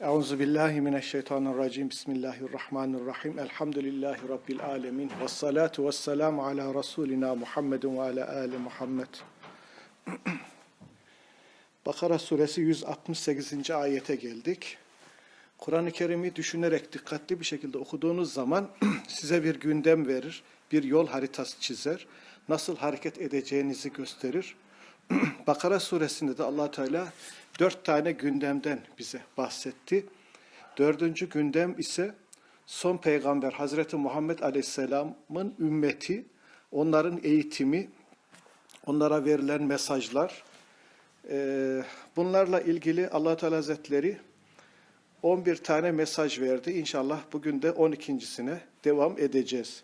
Euzu billahi mineşşeytanirracim. Bismillahirrahmanirrahim. Elhamdülillahi rabbil alamin. Ves salatu vesselam ala rasulina Muhammedin ve ala ali Muhammed. Bakara suresi 168. ayete geldik. Kur'an-ı Kerim'i düşünerek dikkatli bir şekilde okuduğunuz zaman size bir gündem verir, bir yol haritası çizer, nasıl hareket edeceğinizi gösterir. Bakara suresinde de allah Teala dört tane gündemden bize bahsetti. Dördüncü gündem ise son peygamber Hazreti Muhammed Aleyhisselam'ın ümmeti, onların eğitimi, onlara verilen mesajlar. Ee, Bunlarla ilgili allah Teala Hazretleri 11 tane mesaj verdi. İnşallah bugün de 12.sine devam edeceğiz.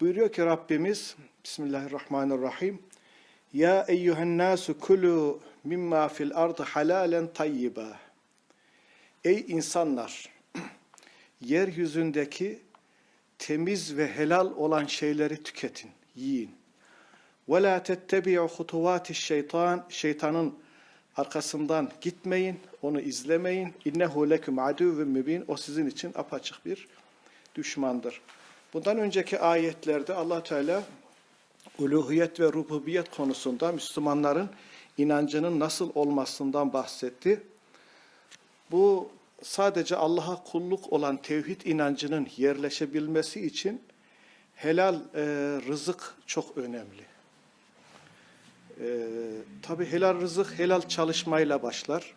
Buyuruyor ki Rabbimiz Bismillahirrahmanirrahim. Ya eyyühen nasu kulu mimma fil ardı halalen tayyiba. Ey insanlar! Yeryüzündeki temiz ve helal olan şeyleri tüketin, yiyin. Ve la tettebi'u hutuvati şeytan. Şeytanın arkasından gitmeyin, onu izlemeyin. İnnehu leküm aduvun mübin. O sizin için apaçık bir düşmandır. Bundan önceki ayetlerde Allah Teala uluhiyet ve rububiyet konusunda Müslümanların inancının nasıl olmasından bahsetti. Bu sadece Allah'a kulluk olan tevhid inancının yerleşebilmesi için helal e, rızık çok önemli. E, Tabi helal rızık helal çalışmayla başlar.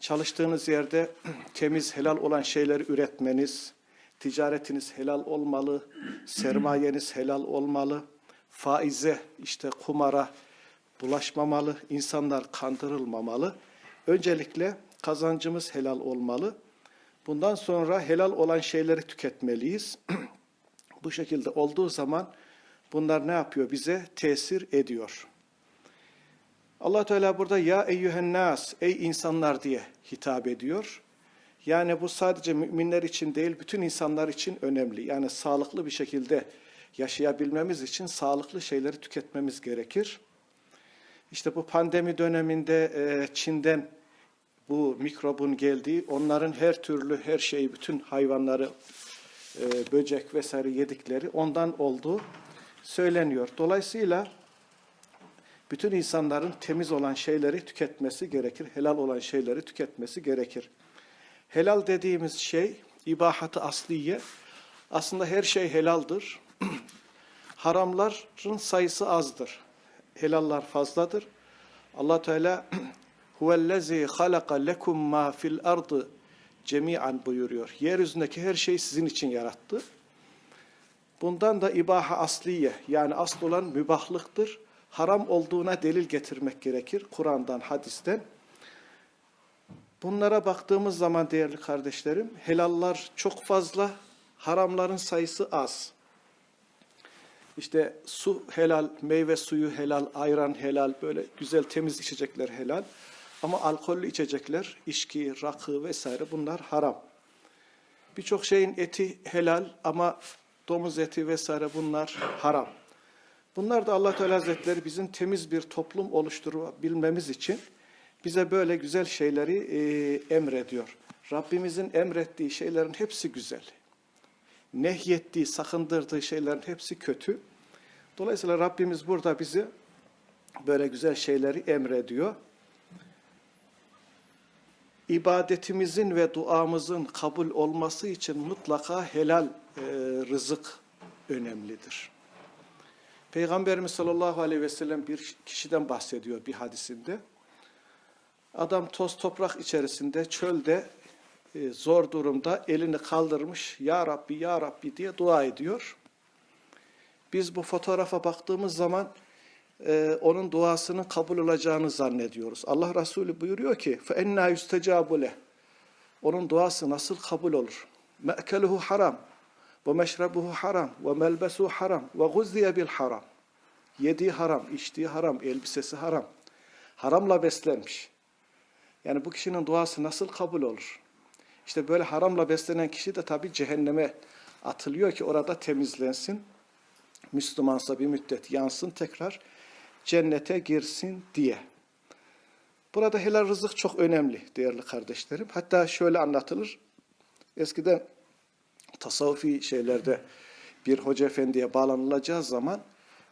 Çalıştığınız yerde temiz helal olan şeyleri üretmeniz, ticaretiniz helal olmalı, sermayeniz helal olmalı faize, işte kumara bulaşmamalı, insanlar kandırılmamalı. Öncelikle kazancımız helal olmalı. Bundan sonra helal olan şeyleri tüketmeliyiz. Bu şekilde olduğu zaman bunlar ne yapıyor? Bize tesir ediyor. Allah Teala burada ya eyyühen nas, ey insanlar diye hitap ediyor. Yani bu sadece müminler için değil, bütün insanlar için önemli. Yani sağlıklı bir şekilde yaşayabilmemiz için sağlıklı şeyleri tüketmemiz gerekir. İşte bu pandemi döneminde e, Çin'den bu mikrobun geldiği, onların her türlü her şeyi, bütün hayvanları, e, böcek vesaire yedikleri ondan olduğu söyleniyor. Dolayısıyla bütün insanların temiz olan şeyleri tüketmesi gerekir, helal olan şeyleri tüketmesi gerekir. Helal dediğimiz şey, ibahatı asliye, aslında her şey helaldir. Haramların sayısı azdır. Helallar fazladır. Allah Teala huvellezî halaka lekum ma fil ardı cemi'an buyuruyor. Yeryüzündeki her şeyi sizin için yarattı. Bundan da ibaha asliye yani asıl olan mübahlıktır. Haram olduğuna delil getirmek gerekir Kur'an'dan, hadisten. Bunlara baktığımız zaman değerli kardeşlerim, helallar çok fazla, haramların sayısı az. İşte su helal, meyve suyu helal, ayran helal, böyle güzel temiz içecekler helal. Ama alkollü içecekler, içki, rakı vesaire bunlar haram. Birçok şeyin eti helal ama domuz eti vesaire bunlar haram. Bunlar da Allah Teala Hazretleri bizim temiz bir toplum oluşturabilmemiz için bize böyle güzel şeyleri e, emrediyor. Rabbimizin emrettiği şeylerin hepsi güzel. Nehyettiği, sakındırdığı şeylerin hepsi kötü. Dolayısıyla Rabbimiz burada bizi böyle güzel şeyleri emrediyor. İbadetimizin ve duamızın kabul olması için mutlaka helal e, rızık önemlidir. Peygamberimiz sallallahu aleyhi ve sellem bir kişiden bahsediyor bir hadisinde. Adam toz toprak içerisinde, çölde, zor durumda elini kaldırmış, Ya Rabbi, Ya Rabbi diye dua ediyor. Biz bu fotoğrafa baktığımız zaman e, onun duasının kabul olacağını zannediyoruz. Allah Resulü buyuruyor ki فَاَنَّا يُسْتَجَابُ لَهُ Onun duası nasıl kabul olur? مَأْكَلُهُ haram وَمَشْرَبُهُ haram وَمَلْبَسُهُ haram وَغُزِّيَ بِالْحَرَامِ Yediği haram, içtiği haram, elbisesi haram. Haramla beslenmiş. Yani bu kişinin duası nasıl kabul olur? İşte böyle haramla beslenen kişi de tabii cehenneme atılıyor ki orada temizlensin. Müslümansa bir müddet yansın tekrar cennete girsin diye. Burada helal rızık çok önemli değerli kardeşlerim. Hatta şöyle anlatılır. Eskiden tasavvufi şeylerde bir hoca efendiye bağlanılacağı zaman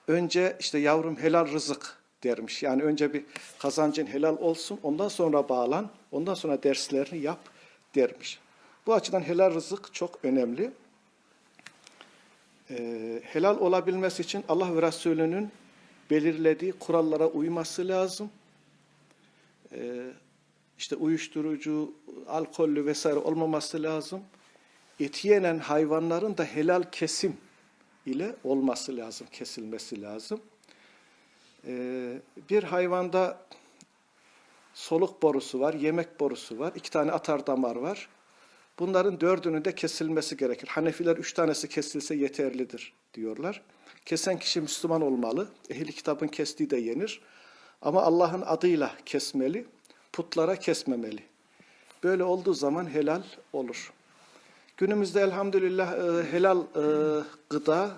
önce işte yavrum helal rızık dermiş. Yani önce bir kazancın helal olsun ondan sonra bağlan ondan sonra derslerini yap dermiş. Bu açıdan helal rızık çok önemli. Ee, helal olabilmesi için Allah ve Resulü'nün belirlediği kurallara uyması lazım. Ee, işte uyuşturucu, alkollü vesaire olmaması lazım. Eti yenen hayvanların da helal kesim ile olması lazım, kesilmesi lazım. Ee, bir hayvanda soluk borusu var, yemek borusu var, iki tane atar damar var. Bunların dördünün de kesilmesi gerekir. Hanefiler üç tanesi kesilse yeterlidir diyorlar. Kesen kişi Müslüman olmalı. Ehli kitabın kestiği de yenir. Ama Allah'ın adıyla kesmeli, putlara kesmemeli. Böyle olduğu zaman helal olur. Günümüzde elhamdülillah e, helal e, gıda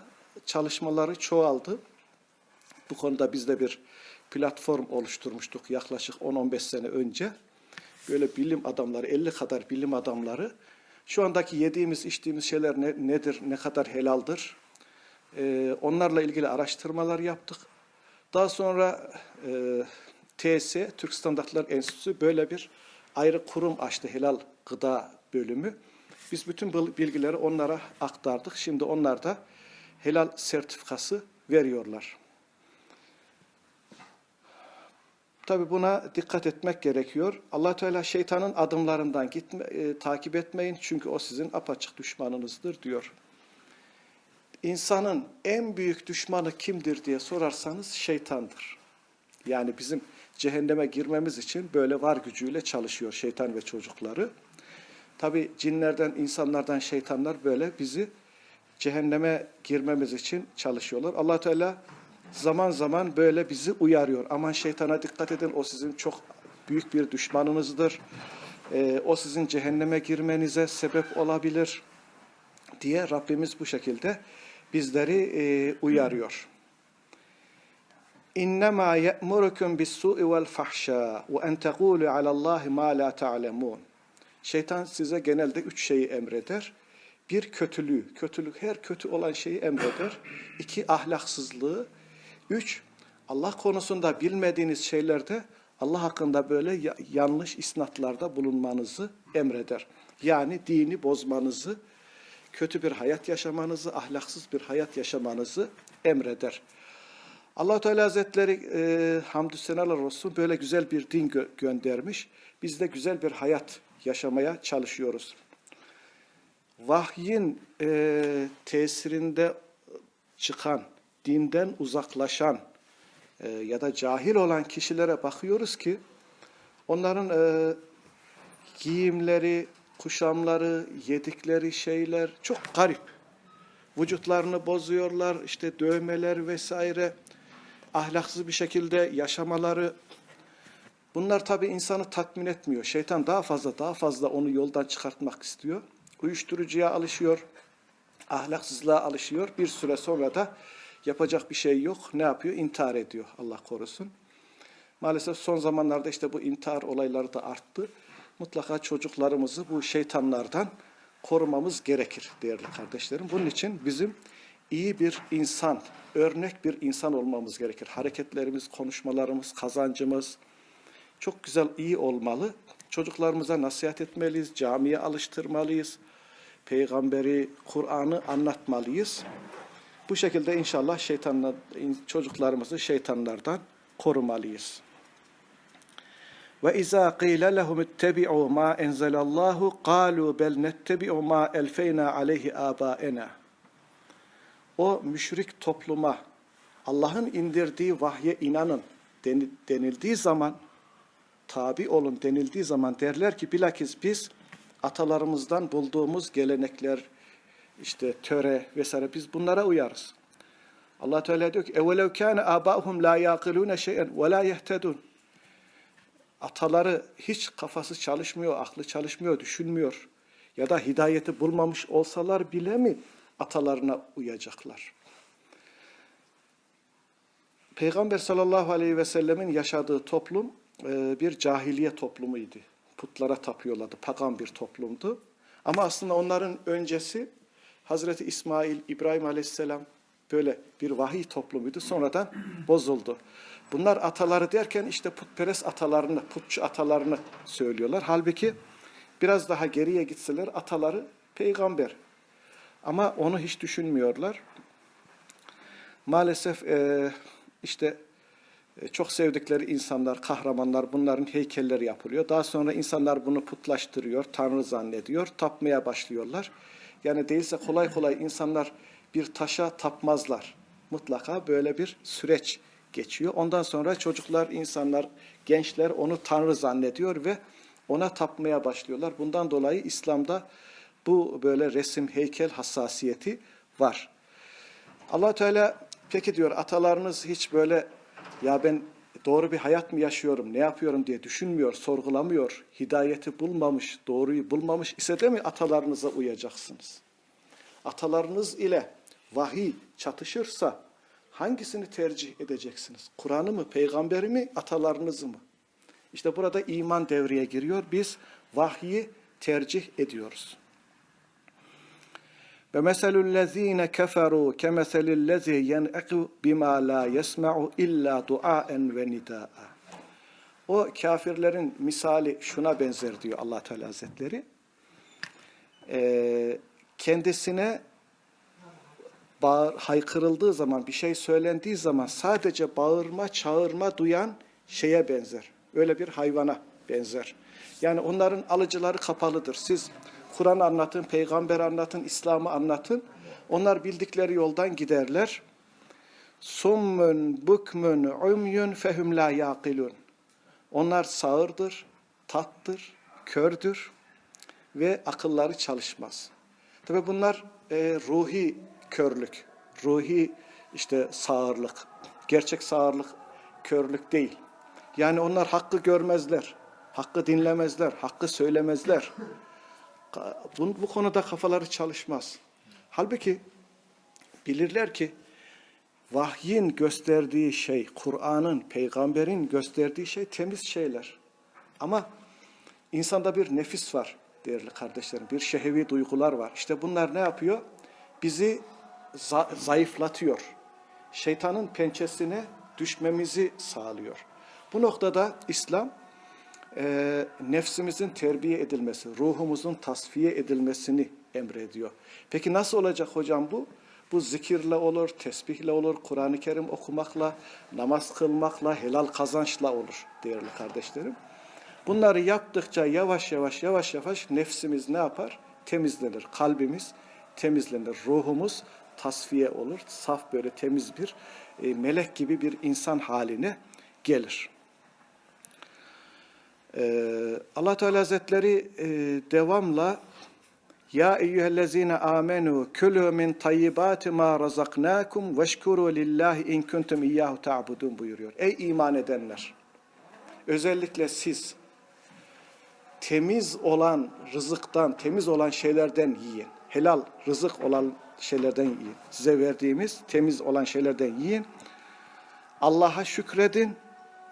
çalışmaları çoğaldı. Bu konuda biz de bir platform oluşturmuştuk yaklaşık 10-15 sene önce. Böyle bilim adamları, 50 kadar bilim adamları şu andaki yediğimiz, içtiğimiz şeyler ne, nedir, ne kadar helaldir? Ee, onlarla ilgili araştırmalar yaptık. Daha sonra e, TS, Türk Standartlar Enstitüsü böyle bir ayrı kurum açtı, helal gıda bölümü. Biz bütün bilgileri onlara aktardık. Şimdi onlar da helal sertifikası veriyorlar. Tabi buna dikkat etmek gerekiyor. allah Teala şeytanın adımlarından gitme, e, takip etmeyin çünkü o sizin apaçık düşmanınızdır diyor. İnsanın en büyük düşmanı kimdir diye sorarsanız şeytandır. Yani bizim cehenneme girmemiz için böyle var gücüyle çalışıyor şeytan ve çocukları. Tabi cinlerden, insanlardan şeytanlar böyle bizi cehenneme girmemiz için çalışıyorlar. allah Teala zaman zaman böyle bizi uyarıyor. Aman şeytana dikkat edin, o sizin çok büyük bir düşmanınızdır. Ee, o sizin cehenneme girmenize sebep olabilir diye Rabbimiz bu şekilde bizleri e, uyarıyor. İnnemâ ye'murukum bis-su'i vel-fahşâ ve en tekûlû alallâhi mâ lâ ta'lemûn. Şeytan size genelde üç şeyi emreder. Bir kötülüğü, kötülük her kötü olan şeyi emreder. İki ahlaksızlığı, Üç, Allah konusunda bilmediğiniz şeylerde Allah hakkında böyle yanlış isnatlarda bulunmanızı emreder. Yani dini bozmanızı, kötü bir hayat yaşamanızı, ahlaksız bir hayat yaşamanızı emreder. allah Teala Hazretleri e, hamdü senalar olsun böyle güzel bir din gö göndermiş. Biz de güzel bir hayat yaşamaya çalışıyoruz. Vahyin e, tesirinde çıkan, dinden uzaklaşan e, ya da cahil olan kişilere bakıyoruz ki onların e, giyimleri, kuşamları, yedikleri şeyler çok garip. Vücutlarını bozuyorlar, işte dövmeler vesaire, ahlaksız bir şekilde yaşamaları. Bunlar tabi insanı tatmin etmiyor. Şeytan daha fazla daha fazla onu yoldan çıkartmak istiyor. Uyuşturucuya alışıyor, ahlaksızlığa alışıyor. Bir süre sonra da Yapacak bir şey yok. Ne yapıyor? İntihar ediyor. Allah korusun. Maalesef son zamanlarda işte bu intihar olayları da arttı. Mutlaka çocuklarımızı bu şeytanlardan korumamız gerekir değerli kardeşlerim. Bunun için bizim iyi bir insan, örnek bir insan olmamız gerekir. Hareketlerimiz, konuşmalarımız, kazancımız çok güzel, iyi olmalı. Çocuklarımıza nasihat etmeliyiz, camiye alıştırmalıyız. Peygamberi, Kur'an'ı anlatmalıyız. Bu şekilde inşallah şeytanlar, çocuklarımızı şeytanlardan korumalıyız. Ve izâ qîle lehum ittebi'û mâ enzelallahu qâlû bel nettebi'û mâ elfeynâ aleyhi âbâena. O müşrik topluma Allah'ın indirdiği vahye inanın denildiği zaman tabi olun denildiği zaman derler ki bilakis biz atalarımızdan bulduğumuz gelenekler, işte töre vesaire biz bunlara uyarız. Allah Teala diyor ki evvelev kana abahum la yaqiluna şey'en ve la yehtedun. Ataları hiç kafası çalışmıyor, aklı çalışmıyor, düşünmüyor ya da hidayeti bulmamış olsalar bile mi atalarına uyacaklar? Peygamber sallallahu aleyhi ve sellemin yaşadığı toplum e, bir cahiliye toplumuydu. Putlara tapıyorlardı. Pagan bir toplumdu. Ama aslında onların öncesi Hazreti İsmail, İbrahim Aleyhisselam böyle bir vahiy toplumuydu. Sonradan bozuldu. Bunlar ataları derken işte putperest atalarını, putçu atalarını söylüyorlar. Halbuki biraz daha geriye gitseler ataları peygamber. Ama onu hiç düşünmüyorlar. Maalesef e, işte e, çok sevdikleri insanlar, kahramanlar bunların heykelleri yapılıyor. Daha sonra insanlar bunu putlaştırıyor, tanrı zannediyor, tapmaya başlıyorlar. Yani değilse kolay kolay insanlar bir taşa tapmazlar. Mutlaka böyle bir süreç geçiyor. Ondan sonra çocuklar, insanlar, gençler onu tanrı zannediyor ve ona tapmaya başlıyorlar. Bundan dolayı İslam'da bu böyle resim, heykel hassasiyeti var. Allah Teala peki diyor atalarınız hiç böyle ya ben doğru bir hayat mı yaşıyorum, ne yapıyorum diye düşünmüyor, sorgulamıyor, hidayeti bulmamış, doğruyu bulmamış ise de mi atalarınıza uyacaksınız? Atalarınız ile vahiy çatışırsa hangisini tercih edeceksiniz? Kur'an'ı mı, peygamberi mi, atalarınızı mı? İşte burada iman devreye giriyor. Biz vahyi tercih ediyoruz. Lezine keferu kemeselil lezi yen'eku bima la yesma'u illa duaen ve nidaa. O kafirlerin misali şuna benzer diyor Allah Teala Hazretleri. Ee, kendisine bağır, haykırıldığı zaman, bir şey söylendiği zaman sadece bağırma, çağırma duyan şeye benzer. Öyle bir hayvana benzer. Yani onların alıcıları kapalıdır. Siz Kur'an anlatın, peygamber anlatın, İslam'ı anlatın. Onlar bildikleri yoldan giderler. Summun bukmun umyun fehum la yaqilun. Onlar sağırdır, tattır, kördür ve akılları çalışmaz. Tabi bunlar e, ruhi körlük, ruhi işte sağırlık. Gerçek sağırlık körlük değil. Yani onlar hakkı görmezler, hakkı dinlemezler, hakkı söylemezler. Bu, bu konuda kafaları çalışmaz. Halbuki bilirler ki vahyin gösterdiği şey, Kur'an'ın, peygamberin gösterdiği şey temiz şeyler. Ama insanda bir nefis var değerli kardeşlerim. Bir şehevi duygular var. İşte bunlar ne yapıyor? Bizi za zayıflatıyor. Şeytanın pençesine düşmemizi sağlıyor. Bu noktada İslam e, nefsimizin terbiye edilmesi, ruhumuzun tasfiye edilmesini emrediyor. Peki nasıl olacak hocam bu? Bu zikirle olur, tesbihle olur, Kur'an-ı Kerim okumakla, namaz kılmakla, helal kazançla olur değerli kardeşlerim. Bunları yaptıkça yavaş yavaş yavaş yavaş nefsimiz ne yapar? Temizlenir. Kalbimiz temizlenir. Ruhumuz tasfiye olur. Saf böyle temiz bir e, melek gibi bir insan haline gelir. Ee, Allah Teala Hazretleri e, devamla ya eyyühellezine amenu külü min tayyibati ma razaknakum veşkuru lillahi in kuntum iyyahu ta'budun buyuruyor. Ey iman edenler! Özellikle siz temiz olan rızıktan, temiz olan şeylerden yiyin. Helal rızık olan şeylerden yiyin. Size verdiğimiz temiz olan şeylerden yiyin. Allah'a şükredin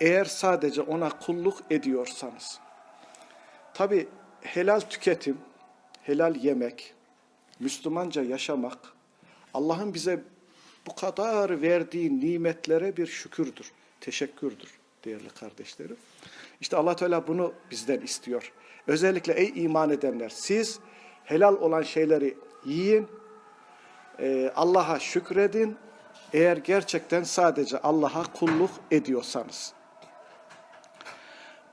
eğer sadece ona kulluk ediyorsanız. Tabi helal tüketim, helal yemek, Müslümanca yaşamak, Allah'ın bize bu kadar verdiği nimetlere bir şükürdür, teşekkürdür değerli kardeşlerim. İşte Allah Teala bunu bizden istiyor. Özellikle ey iman edenler siz helal olan şeyleri yiyin, e, Allah'a şükredin. Eğer gerçekten sadece Allah'a kulluk ediyorsanız.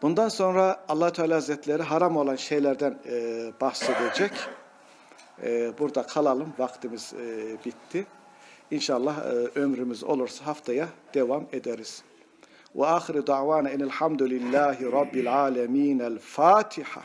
Bundan sonra allah Teala Hazretleri haram olan şeylerden e, bahsedecek. E, burada kalalım. Vaktimiz e, bitti. İnşallah e, ömrümüz olursa haftaya devam ederiz. Ve ahiru da'vana enelhamdülillahi rabbil alemin. El Fatiha.